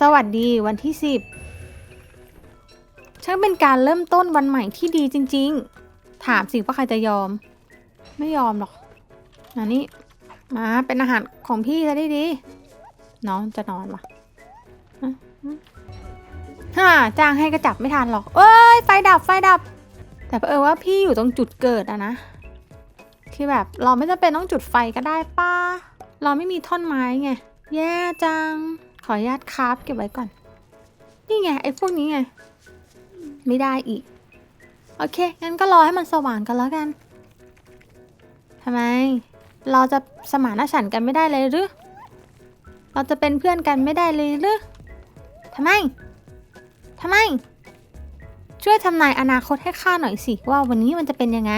สวัสดีวันที่สิบช่างเป็นการเริ่มต้นวันใหม่ที่ดีจริง ๆ ถามสิว่าใครจะยอม ไม่ยอมหรอกอันนี้มาเป็นอาหารของพี่จะได้ดีน้องจะนอนวะฮะฮะฮ่าจ้างให้ก็จับไม่ทันหรอก เอ้ย ไฟดับไฟดับ แต่เผออว่าพี่อยู่ตรงจุดเกิดอะนะ คือแบบเราไม่จำเป็นต้องจุดไฟก็ได้ป้า เราไม่มีท่อนไม้ไง แย่จัง ขออนุญาตคราฟเก็บไว้ก่อน นี่ไง ไอ้พวกนี้ไง ไม่ได้อีก โอเค งั้นก็รอให้มันสว่างกันแล้วกันทำไม เราจะสมานฉันท์กันไม่ได้เลยหรือ เราจะเป็นเพื่อนกันไม่ได้เลยหรือทำไมทำไม ช่วยทำนายอนาคตให้ข้าหน่อยสิ ว่าวันนี้มันจะเป็นยังไง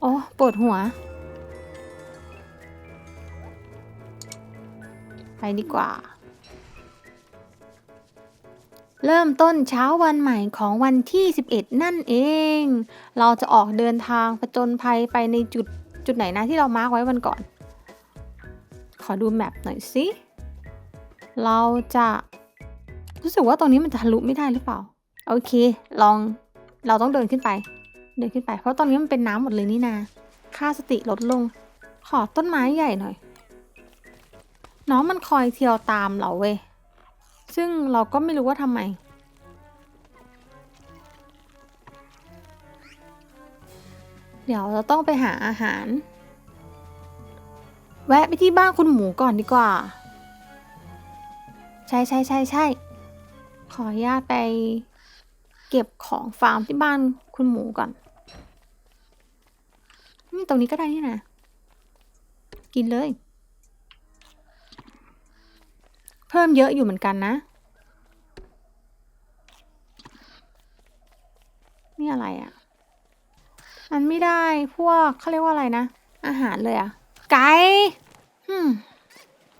โอ้ปวดหัว ไปดีกว่า เริ่มต้นเช้าวันใหม่ของวันที่ 11 นั่นเอง เราจะออกเดินทางผจญภัยไปในจุดจุดไหนนะที่เรามาร์กไว้วันก่อน ขอดูแมปหน่อยสิ เราจะรู้สึกว่าตรงนี้มันจะทะลุไม่ได้หรือเปล่า โอเค ลองเราต้องเดินขึ้นไป เดินขึ้นไป เพราะตอนนี้มันเป็นน้ำหมดเลยนี่นา ค่าสติลดลง ขอต้นไม้ใหญ่หน่อย น้องมันคอยเที่ยวตามเราเว้ย ซึ่งเราก็ไม่รู้ว่าทำไม เดี๋ยวเราต้องไปหาอาหาร แวะไปที่บ้านคุณหมูก่อนดีกว่า ใช่ใช่ใช่ใช่ขออนุญาตไปเก็บของฟาร์มที่บ้านคุณหมูก่อนนี่ตรงนี้ก็ได้นี่นะ กินเลย เพิ่มเยอะอยู่เหมือนกันนะ นี่อะไรอะ่ะ มันไม่ได้พวกเขาเรียกว่าอะไรนะ อาหารเลยอะ่ะ ไก่ฮึม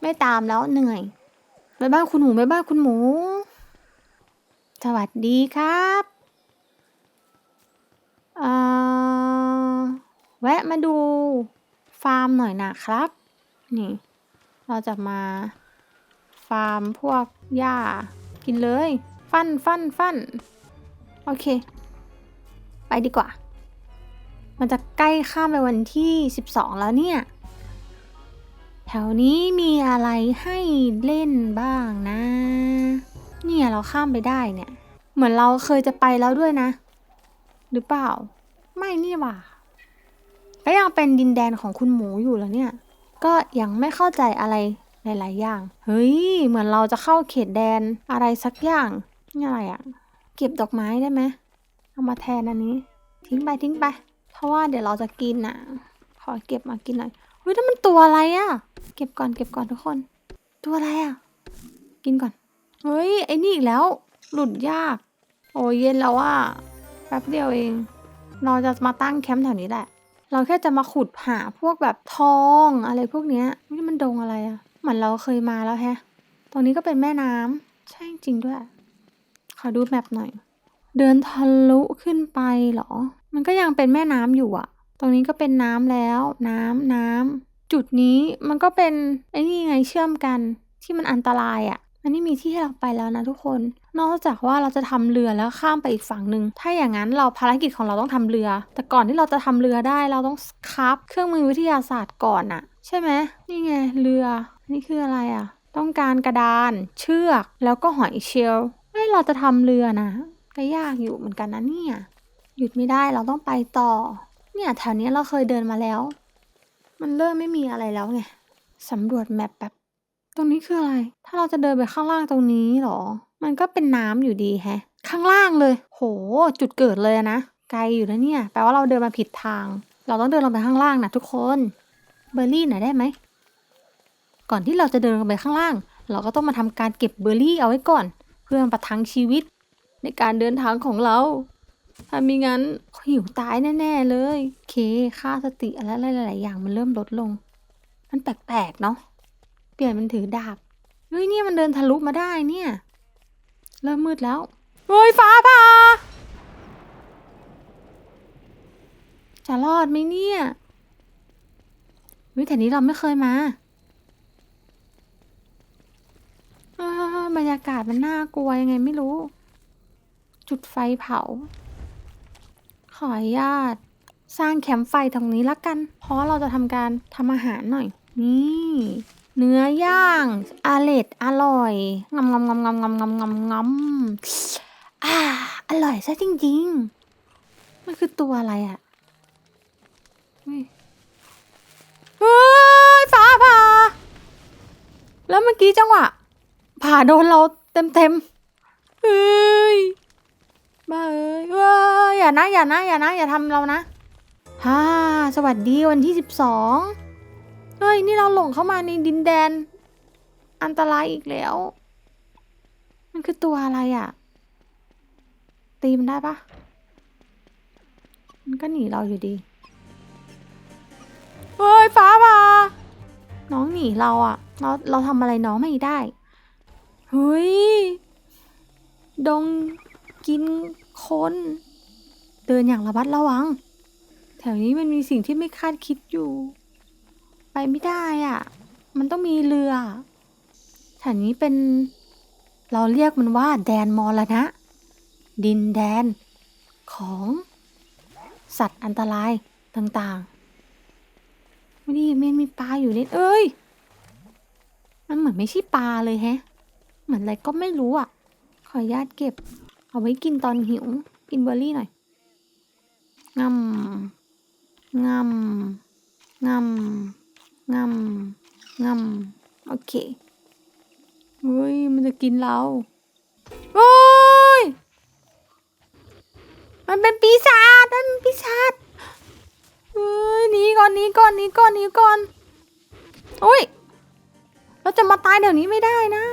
ไม่ตามแล้วเหนื่อยไปบ้านคุณหมูไปบ้านคุณหมู สวัสดีครับเออแวะมาดูฟาร์มหน่อยนะครับ นี่ เราจะมา ฟาร์มพวกหญ้า กินเลย ฟันฟันฟันโอเค ไปดีกว่า มันจะใกล้ข้ามไปวันที่ 12 แล้วเนี่ย แถวนี้มีอะไรให้เล่นบ้างนะ เนี่ยเราข้ามไปได้เนี่ย เหมือนเราเคยจะไปแล้วด้วยนะ หรือเปล่า ไม่นี่ว่าก็ยังเป็นดินแดนของคุณหมูอยู่แล้วเนี่ย ก็ยังไม่เข้าใจอะไร ลาย ๆ อย่าง เฮ้ย เหมือนเราจะเข้าเขตแดนอะไรสักอย่างนี่อะไรอะเก็บดอกไม้ได้ไหมเอามาแทนอันนี้ ทิ้งไปทิ้งไป เพราะว่าเดี๋ยวเราจะกินน่ะ ขอเก็บมากินหน่อยเฮ้ยนั่นมันตัวอะไรอะเก็บก่อนเก็บก่อนทุกคน ตัวอะไรอะกินก่อน เฮ้ย ไอ้นี่อีกแล้ว หลุดยาก โอ้ยเย็นแล้วว่าแป๊บเดียวเอง เราจะมาตั้งแคมป์แถวนี้แหละเราแค่จะมาขุดหาพวกแบบทองอะไรพวกเนี้ยนี่มันดงอะไรอะ มือนเราเคยมาแล้วแฮะ ตรงนี้ก็เป็นแม่น้ำใช่จริงด้วย ขอดูแมปหน่อย เดินทะลุขึ้นไปเหรอ มันก็ยังเป็นแม่น้ำอยู่อะตรงนี้ก็เป็นน้ำแล้ว น้ำน้ำจุดนี้มันก็เป็นไอ้นี่ไงเชื่อมกันที่มันอันตรายอะอันนี้มีที่ให้เราไปแล้วนะทุกคน นอกจากว่าเราจะทำเรือแล้วข้ามไปอีกฝั่งหนึ่ง ถ้าอย่างนั้นเราภารกิจของเราต้องทำเรือ แต่ก่อนที่เราจะทำเรือได้เราต้องคราฟเครื่องมือวิทยาศาสตร์ก่อนอะ ใช่ไหมนี่ไงเรือ นี่คืออะไรอะต้องการกระดาน เชือก แล้วก็หอยเชลล์เฮ้ยเราจะทำเรือนะก็ยากอยู่เหมือนกันนะเนี่ย หยุดไม่ได้เราต้องไปต่อ เนี่ยแถวนี้เราเคยเดินมาแล้ว มันเริ่มไม่มีอะไรแล้วไงสำรวจแมปแบบ ตรงนี้คืออะไร ถ้าเราจะเดินไปข้างล่างตรงนี้หรอ มันก็เป็นน้ำอยู่ดีแฮะ ข้างล่างเลย โห จุดเกิดเลยนะ ไกลอยู่นะเนี่ย แปลว่าเราเดินมาผิดทาง เราต้องเดินลงไปข้างล่างนะทุกคน เบอร์รี่หน่อยได้ไหม ก่อนที่เราจะเดินลงไปข้างล่าง เราก็ต้องมาทำการเก็บเบอร์รี่เอาไว้ก่อน เพื่อประทังชีวิต ในการเดินทางของเราถ้ามีงั้นหิวตายแน่ๆเลยโอเคค่าสติอะไรหลายๆอย่างมันเริ่มลดลง มันแปลกๆเนาะเปลี่ยนมันถือดาบเฮ้ยเนี่ยมันเดินทะลุมาได้เนี่ย เริ่มมืดแล้วโอ้ยฟ้าผ่าจะรอดไหมเนี่ย วิแถวนี้เราไม่เคยมาบรรยากาศมันน่ากลัวยังไงไม่รู้ จุดไฟเผา ขออนุญาต สร้างแคมป์ไฟตรงนี้ละกัน เพราะเราจะทำการทำอาหารหน่อย นี่ เนื้อย่างอาเลดอร่อยงำงำงำงำงำงำงำงำอ่าอร่อยซะจริง ๆ มันคือตัวอะไรอะเฮ้ย เฮ้ยฟ้าผ่าแล้วเมื่อกี้จังหวะผ่าโดนเราเต็มเต็มเฮ้ยบ้าเอ้ยเว้ยอย่านะอย่านะอย่านะอย่าทำเรานะฮ่าสวัสดีวันที่สิบสองเฮ้ยนี่เราหลงเข้ามาในดินแดน อันตรายอีกแล้ว มันคือตัวอะไรอะ่ะ ตีมันได้ปะมันก็หนีเราอยู่ดี เฮ้ยฟ้าผ่าน้องหนีเราอะ่ะเราเราทำอะไรน้องไม่ได้เฮ้ยดงกินคนเดินอย่างระมัดระวัง แถวนี้มันมีสิ่งที่ไม่คาดคิดอยู่ ไปไม่ได้อะ่ะ มันต้องมีเรือแถวนี้เป็น เราเรียกมันว่า แดนมรณะ ดินแดนของสัตว์อันตรายต่างๆ นี่มันมีปลาอยู่นิดเอ้ย มันเหมือนไม่ใช่ปลาเลยแฮะ เหมือนอะไรก็ไม่รู้อะ ขออนุญาตเก็บ เอาไว้กินตอนหิว กินเบอร์รี่หน่อยงำงำงำงำงำโอเคเฮ้ย มันจะกินเราโอ้ย มันเป็นปีศาจ มันเป็นปีศาจ หนีก่อนหนีก่อนหนีก่อนหนีก่อนโอ้ยเราจะมาตายเดี๋ยวนี้ไม่ได้นะ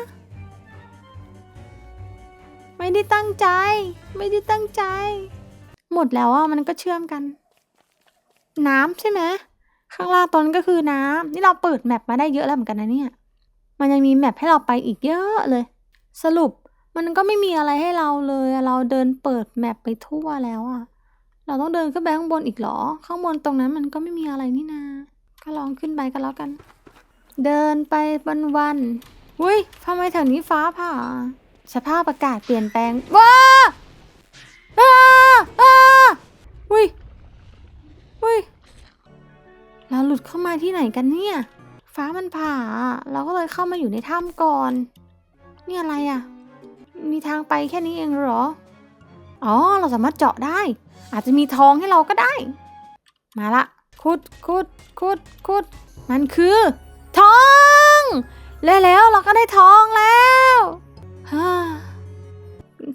ไม่ได้ตั้งใจ ไม่ได้ตั้งใจ หมดแล้วอะมันก็เชื่อมกัน น้ำใช่ไหมข้างล่างตอนนนก็คือน้ำนี่เราเปิดแมปมาได้เยอะแล้วเหมือนกันนะเนี่ย มันยังมีแมปให้เราไปอีกเยอะเลย สรุปมันก็ไม่มีอะไรให้เราเลย เราเดินเปิดแมปไปทั่วแล้วอะ เราต้องเดินขึ้นไปข้างบนอีกเหรอ ข้างบนตรงนั้นมันก็ไม่มีอะไรนี่นา ก็ลองขึ้นไปกันแล้วกัน เดินไปวันวันๆอุ้ยทำไมแถวนี้ฟ้าผ่า สภาพอากาศเปลี่ยนแปลง ว้าอ้าอ้าอุ้ยอุ้ยเราหลุดเข้ามาที่ไหนกันเนี่ย ฟ้ามันผ่า เราก็เลยเข้ามาอยู่ในถ้ำก่อน นี่อะไรอะ่ะ มีทางไปแค่นี้เองเหรอ อ๋อ เราสามารถเจาะได้ อาจจะมีทองให้เราก็ได้ มาละคุดคุดคุดคุด มันคือ ทอง และแล้วเราก็ได้ทองแล้วฮ่า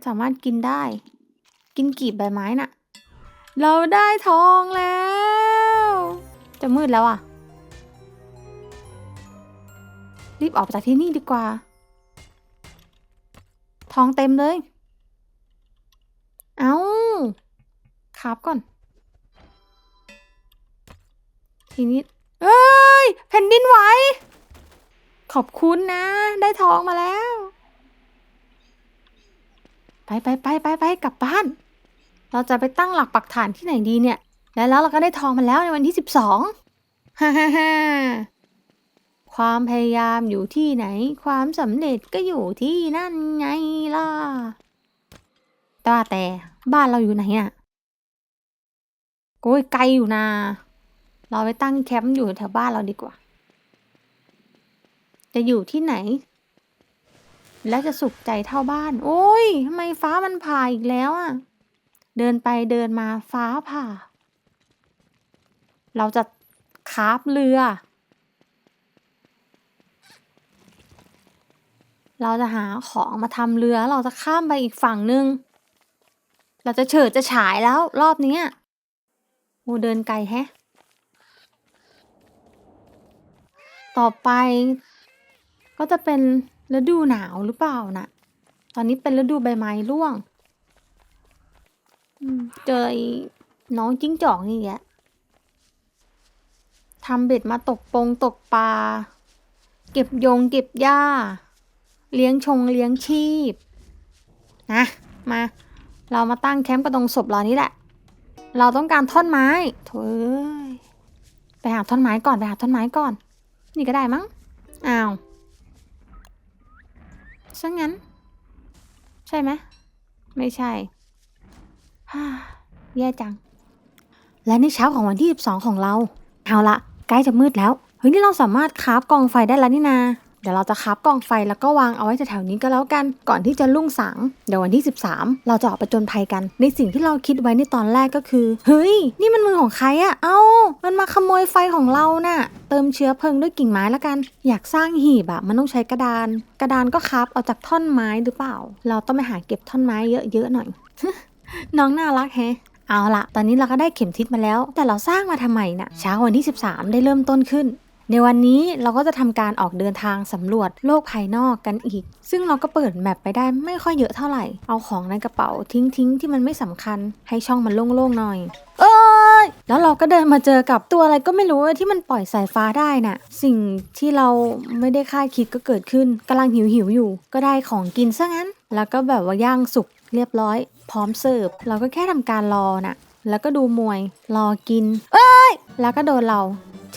สามารถกินได้ กินกีบใบไม้น่ะ เราได้ทองแล้ว จะมืดแล้วอะ รีบออกจากที่นี่ดีกว่า ทองเต็มเลย เอา้าครับก่อน ทีนี้ เอ้ย แผ่นดินไหว ขอบคุณนะ ได้ทองมาแล้ว ไปไปไปไปไปกลับบ้าน เราจะไปตั้งหลักปักฐานที่ไหนดีเนี่ย และแล้วเราก็ได้ทองมาแล้วในวันที่สิบสองฮ่าฮ่าฮ่าความพยายามอยู่ที่ไหน ความสำเร็จก็อยู่ที่นั่นไงล่ะ แต่ว่าแต่บ้านเราอยู่ไหนน่ะโอ้ยไกลอยู่นะ เราไปตั้งแคมป์อยู่แถวบ้านเราดีกว่า จะอยู่ที่ไหน และจะสุขใจเท่าบ้าน โอ้ยทำไมฟ้ามันผ่าอีกแล้วอะ เดินไปเดินมาฟ้าผ่า เราจะคาบเรือ เราจะหาของมาทำเรือเราจะข้ามไปอีกฝั่งนึง เราจะเฉิดจะฉายแล้วรอบนี้โอ้เดินไกลแฮะ ต่อไป ก็จะเป็นฤดูหนาวหรือเปล่านะตอนนี้เป็นฤดูใบไม้ร่วงเจอไอ้น้องจิ้งจอกนี่แหละทำเบ็ดมาตกปงตกปลา เก็บยงเก็บหญ้า เลี้ยงชงเลี้ยงชีพ นะ มา เรามาตั้งแคมป์กันตรงศพเรานี่แหละ เราต้องการท่อนไม้โถเอ้ยไปหาท่อนไม้ก่อนไปหาท่อนไม้ก่อน นี่ก็ได้มั้ง อ้าวซะงั้น ใช่ไหม ไม่ใช่ฮ่าแย่จัง และในเช้าของวันที่ 12 ของเรา เอาละใกล้จะมืดแล้ว เฮ้ย นี่เราสามารถคราฟกองไฟได้แล้วนี่นา เดี๋ยวเราจะคราฟกองไฟแล้วก็วางเอาไว้แถวๆนี้ก็แล้วกันก่อนที่จะรุ่งสางเดี๋ยววันที่ 13 เราจะออกไปจนภัยกัน ในสิ่งที่เราคิดไว้ในตอนแรกก็คือ เฮ้ย นี่มันมือของใครอะเอ้า มันมาขโมยไฟของเราน่ะ เติมเชื้อเพลิงด้วยกิ่งไม้แล้วกัน อยากสร้างหีบอะมันต้องใช้กระดาน กระดานก็คราฟเอาจากท่อนไม้หรือเปล่า เราต้องไปหาเก็บท่อนไม้เยอะๆหน่อย น้องน่ารักแฮะเอาละตอนนี้เราก็ได้เข็มทิศมาแล้ว แต่เราสร้างมาทำไมนะ่ะ เช้าวันที่ 13 ได้เริ่มต้นขึ้น ในวันนี้เราก็จะทำการออกเดินทางสำรวจโลกภายนอกกันอีก ซึ่งเราก็เปิดแมปไปได้ไม่ค่อยเยอะเท่าไหร่ เอาของในกระเป๋าทิ้งทิ้งๆที่มันไม่สำคัญ ให้ช่องมันโล่งๆหน่อย เอ้ยแล้วเราก็เดินมาเจอกับตัวอะไรก็ไม่รู้ที่มันปล่อยสายฟ้าได้น่ะ สิ่งที่เราไม่ได้คาดคิดก็เกิดขึ้นกำลังหิวหิวๆอยู่ ก็ได้ของกินซะงั้น แล้วก็แบบว่าย่างสุกเรียบร้อย พร้อมเสิร์ฟเราก็แค่ทำการรอน่ะแล้วก็ดูมวย รอกิน เอ้ย แล้วก็โดนเรา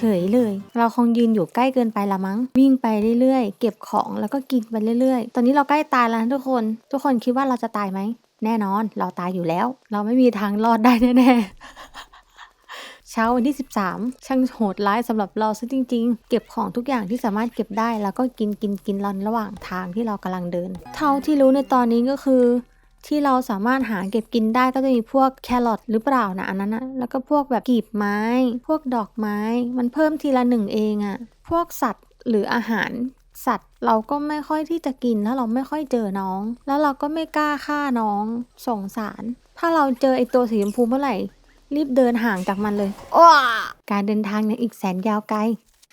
ฉยเลย เราคงยืนอยู่ใกล้เกินไปละมั้ง วิ่งไปเรื่อยๆ เก็บของแล้วก็กินไปเรื่อยๆ ตอนนี้เราใกล้ตายแล้วทุกคน ทุกคนคิดว่าเราจะตายไหม แน่นอน เราตายอยู่แล้ว เราไม่มีทางรอดได้แน่ๆเช้าวันที่ 13 ช่างโหดร้ายสำหรับเราซะจริง ๆ เก็บของทุกอย่างที่สามารถเก็บได้แล้วก็กินกินกินรอนระหว่างทางที่เรากำลังเดิน เท่าที่รู้ในตอนนี้ก็คือ ที่เราสามารถหาเก็บกินได้ก็จะมีพวกแครอทหรือเปล่านะอันนั้นนะแล้วก็พวกแบบกีบไม้ พวกดอกไม้ มันเพิ่มทีละหนึ่งเองอะพวกสัตว์หรืออาหารสัตว์เราก็ไม่ค่อยที่จะกินถ้าเราไม่ค่อยเจอน้อง แล้วเราก็ไม่กล้าฆ่าน้องสงสาร ถ้าเราเจอไอตัวสีชมพูเมื่อไหร่ รีบเดินห่างจากมันเลยอ้าการเดินทางเนี่ยอีกแสนยาวไกล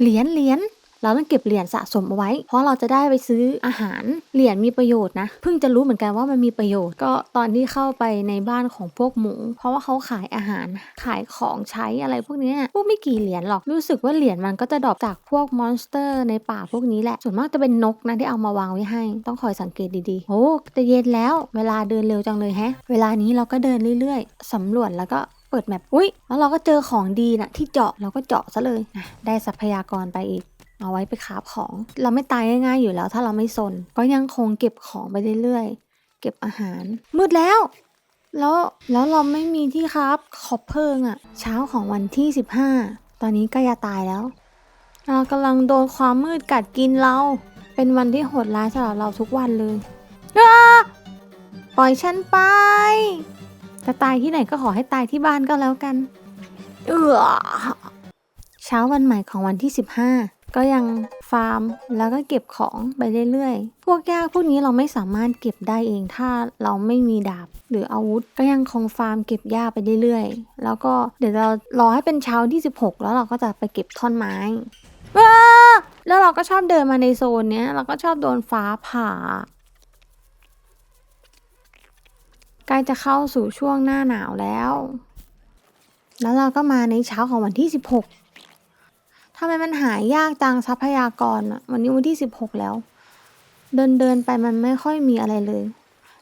เหรียญเหรียญ เราต้องเก็บเหรียญสะสมเอาไว้ เพราะเราจะได้ไปซื้ออาหาร เหรียญมีประโยชน์นะ เพิ่งจะรู้เหมือนกันว่ามันมีประโยชน์ ก็ตอนที่เข้าไปในบ้านของพวกหมู เพราะว่าเขาขายอาหาร ขายของใช้อะไรพวกนี้พวกไม่กี่เหรียญหรอก รู้สึกว่าเหรียญมันก็จะดรอปจากพวกมอนสเตอร์ในป่าพวกนี้แหละ ส่วนมากจะเป็นนกนะที่เอามาวางไว้ให้ ต้องคอยสังเกตดีๆ โอ้จะเย็นแล้ว เวลาเดินเร็วจังเลยแฮะ เวลานี้เราก็เดินเรื่อยๆ สำรวจแล้วก็เปิดแมป อุ้ย แล้วเราก็เจอของดีนะที่เจาะ เราก็เจาะซะเลย ได้ทรัพยากรไปอีก เอาไว้ไปคาบของ เราไม่ตายง่ายๆอยู่แล้ว ถ้าเราไม่สนก็ยังคงเก็บของไปเรื่อยๆเก็บอาหาร มืดแล้ว แล้วแล้วเราไม่มีที่ครับขอบเพิงอะ่ะเช้าของวันที่ 15 ตอนนี้กล้จะตายแล้วเรากำลังโดนความมืดกัดกินเรา เป็นวันที่โหดร้ายสำหรับเราทุกวันเลยอ้าปล่อยฉันไปจะตายที่ไหนก็ขอให้ตายที่บ้านก็แล้วกัน เออเช้าวันใหม่ของวันที่ 15 ก็ยังฟาร์มแล้วก็เก็บของไปเรื่อยๆ พวกยาพวกนี้เราไม่สามารถเก็บได้เองถ้าเราไม่มีดาบหรืออาวุธ ก็ยังคงฟาร์มเก็บหญ้าไปเรื่อยๆ แล้วก็เดี๋ยวเรารอให้เป็นเช้าที่ 16 แล้วเราก็จะไปเก็บท่อนไม้ว้าแล้วเราก็ชอบเดินมาในโซนเนี้ยเราก็ชอบโดนฟ้าผ่าใกล้จะเข้าสู่ช่วงหน้าหนาวแล้ว แล้วเราก็มาในเช้าของวันที่ 16 ทำไมมันหายากจังทรัพยากรอะวันนี้วันที่16แล้ว เดินเดินไปมันไม่ค่อยมีอะไรเลย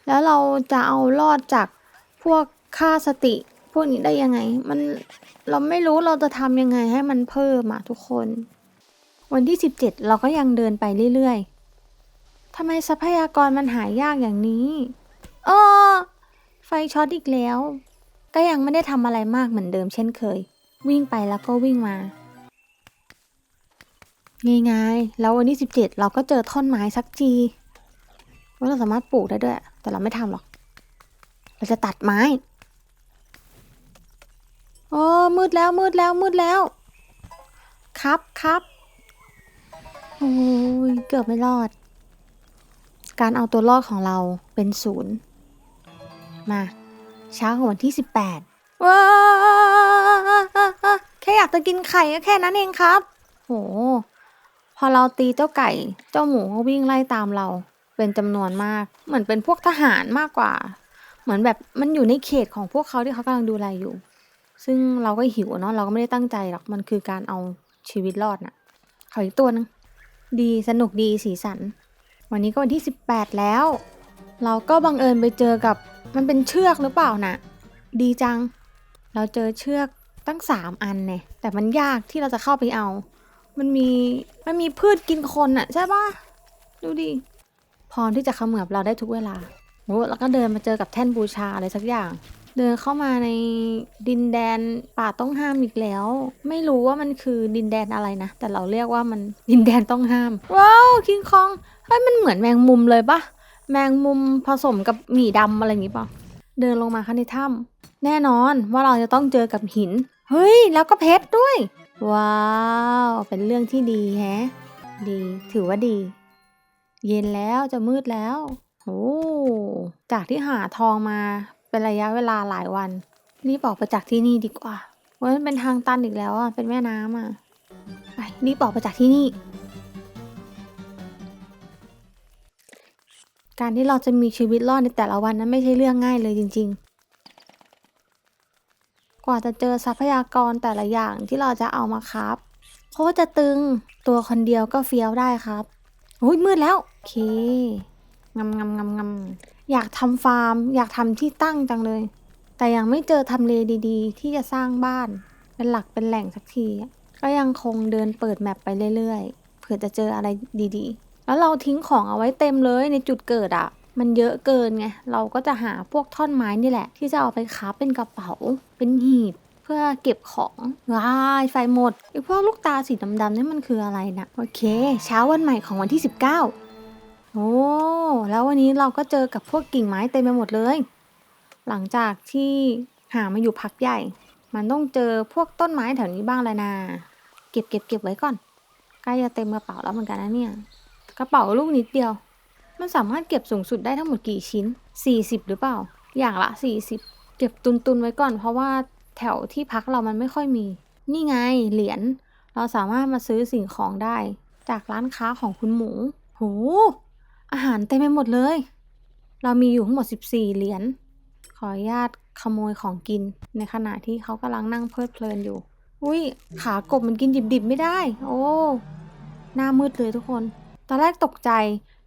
แล้วเราจะเอารอดจากพวกค่าสติ พวกนี้ได้ยังไง มันเราไม่รู้เราจะทำยังไงให้มันเพิ่มอะทุกคน วันที่17เราก็ยังเดินไปเรื่อยๆทำไมทรัพยากรมันหายากอย่างนี้เออไฟช็อตอีกแล้ว ก็ยังไม่ได้ทำอะไรมากเหมือนเดิมเช่นเคย วิ่งไปแล้วก็วิ่งมา ง่ายๆ แล้ววันที่17เจ็ดเราก็เจอท่อนไม้สักทีว่าเราสามารถปลูกได้ด้วย แต่เราไม่ทำหรอก เราจะตัดไม้โอ้มืดแล้วมืดแล้วมืดแล้ว ครับครับโอ้ยเกือบไม่รอด การเอาตัวรอดของเราเป็นศูนย์มาเช้าของวันที่18ว้าแค่อยากจะกินไข่ก็แค่นั้นเองครับ โห พอเราตีเจ้าไก่ เจ้าหมูก็วิ่งไล่ตามเรา เป็นจำนวนมาก เหมือนเป็นพวกทหารมากกว่า เหมือนแบบมันอยู่ในเขตของพวกเขาที่เขากำลังดูแลอยู่ ซึ่งเราก็หิวเนาะเราก็ไม่ได้ตั้งใจหรอกมันคือการเอาชีวิตรอดน่ะขออีกตัวนึงดีสนุกดีสีสัน วันนี้ก็วันที่ 18 แล้ว เราก็บังเอิญไปเจอกับมันเป็นเชือกหรือเปล่านะดีจัง เราเจอเชือกตั้งสามอันเนี่ยแต่มันยากที่เราจะเข้าไปเอา มันมี มันมีพืชกินคนอะใช่ปะดูดิ พร้อมที่จะเขมือบเราได้ทุกเวลาโอ้แล้วก็เดินมาเจอกับแท่นบูชาอะไรสักอย่าง เดินเข้ามาในดินแดนป่าต้องห้ามอีกแล้ว ไม่รู้ว่ามันคือดินแดนอะไรนะ แต่เราเรียกว่ามันดินแดนต้องห้าม ว้าวคิงคอง เฮ้ยมันเหมือนแมงมุมเลยปะแมงมุมผสมกับหมีดำอะไรอย่างงี้ปะเดินลงมาข้างในถ้ำแน่นอนว่าเราจะต้องเจอกับหิน เฮ้ย แล้วก็เพชรด้วย ว้าว เป็นเรื่องที่ดีแฮะ ดี ถือว่าดี เย็นแล้วจะมืดแล้วโอ้จากที่หาทองมาเป็นระยะเวลาหลายวันรีบออกไปจากที่นี่ดีกว่าว่ามันเป็นทางตันอีกแล้วอะ เป็นแม่น้ำอะ ไปรีบออกไปจากที่นี่ การที่เราจะมีชีวิตรอดในแต่ละวันนั้นไม่ใช่เรื่องง่ายเลยจริง ๆ กว่าจะเจอทรัพยากรแต่ละอย่างที่เราจะเอามาครับโคตรจะตึงตัวคนเดียวก็เฟี้ยวได้ครับโอ้ยมืดแล้ว โอเคงำงำงำงำอยากทำฟาร์ม อยากทำที่ตั้งจังเลย แต่ยังไม่เจอทำเลดีๆ ที่จะสร้างบ้าน เป็นหลักเป็นแหล่งสักที ก็ยังคงเดินเปิดแมปไปเรื่อยๆ เผื่อจะเจออะไรดีๆ แล้วเราทิ้งของเอาไว้เต็มเลยในจุดเกิดอะ มันเยอะเกินไง เราก็จะหาพวกท่อนไม้นี่แหละ ที่จะเอาไปค้าเป็นกระเป๋า เป็นหีบเพื่อเก็บของว้ายไฟหมดไอพวกลูกตาสีดำๆนี่มันคืออะไรนะโอเค เช้าวันใหม่ของวันที่ 19 โอ้แล้ววันนี้เราก็เจอกับพวกกิ่งไม้เต็มไปหมดเลย หลังจากที่หามาอยู่พักใหญ่ มันต้องเจอพวกต้นไม้แถวนี้บ้างแล้วนะเก็บเก็บเก็บไว้ก่อนใกล้จะเต็มกระเป๋าแล้วเหมือนกันนะเนี่ย กระเป๋าลูกนิดเดียว มันสามารถเก็บสูงสุดได้ทั้งหมดกี่ชิ้น 40 หรือเปล่า อย่างละ 40 เก็บตุนตุนๆไว้ก่อน เพราะว่าแถวที่พักเรามันไม่ค่อยมี นี่ไงเหรียญ เราสามารถมาซื้อสิ่งของได้ จากร้านค้าของคุณหมู โห อาหารเต็มไปหมดเลย เรามีอยู่ทั้งหมด 14 เหรียญ ขออนุญาตขโมยของกิน ในขณะที่เขากำลังนั่งเพลิดเพลินอยู่ อุ้ย ขากบมันกินดิบๆไม่ได้ โอ้ หน้ามืดเลยทุกคน ตอนแรกตกใจ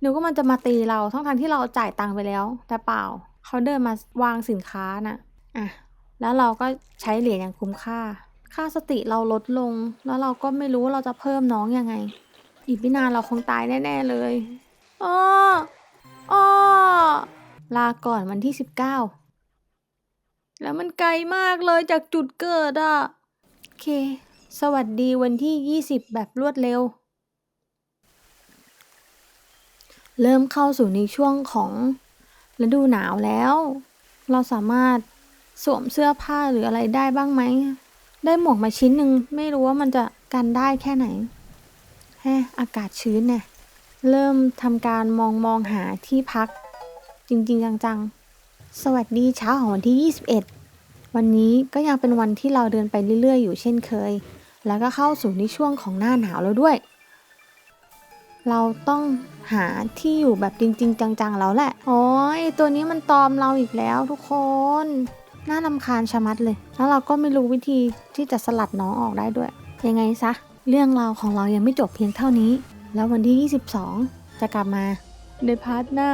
นึกว่ามันจะมาตีเราทั้งทางที่เราจ่ายตังค์ไปแล้ว แต่เปล่า เขาเดินมาวางสินค้าน่ะอะแล้วเราก็ใช้เหรียญอย่างคุ้มค่า ค่าสติเราลดลง แล้วเราก็ไม่รู้ว่าเราจะเพิ่มน้องยังไง อีกไม่นานเราคงตายแน่ ๆเลยอ้ออ้อลาก่อนวันที่สิบเก้าแล้วมันไกลมากเลยจากจุดเกิดอะโอเค สวัสดีวันที่ยี่สิบแบบรวดเร็ว เริ่มเข้าสู่ในช่วงของฤดูหนาวแล้ว เราสามารถสวมเสื้อผ้าหรืออะไรได้บ้างไหม ได้หมวกมาชิ้นหนึ่งไม่รู้ว่ามันจะกันได้แค่ไหนแฮอากาศชื้นเนี่ยเริ่มทำการมองมองหาที่พัก จริง ๆ จัง ๆ สวัสดีเช้าของวันที่ 21 วันนี้ก็ยังเป็นวันที่เราเดินไปเรื่อย ๆ อยู่เช่นเคย แล้วก็เข้าสู่ในช่วงของหน้าหนาวแล้วด้วย เราต้องหาที่อยู่แบบจริง ๆ จังๆแล้วแหละ โอ้ยตัวนี้มันตอมเราอีกแล้วทุกคน น่าลำคาญชะมัดเลย แล้วเราก็ไม่รู้วิธีที่จะสลัดน้องออกได้ด้วย ยังไงซะ เรื่องราวของเรายังไม่จบเพียงเท่านี้ แล้ววันที่ 22 จะกลับมาในพาร์ทหน้า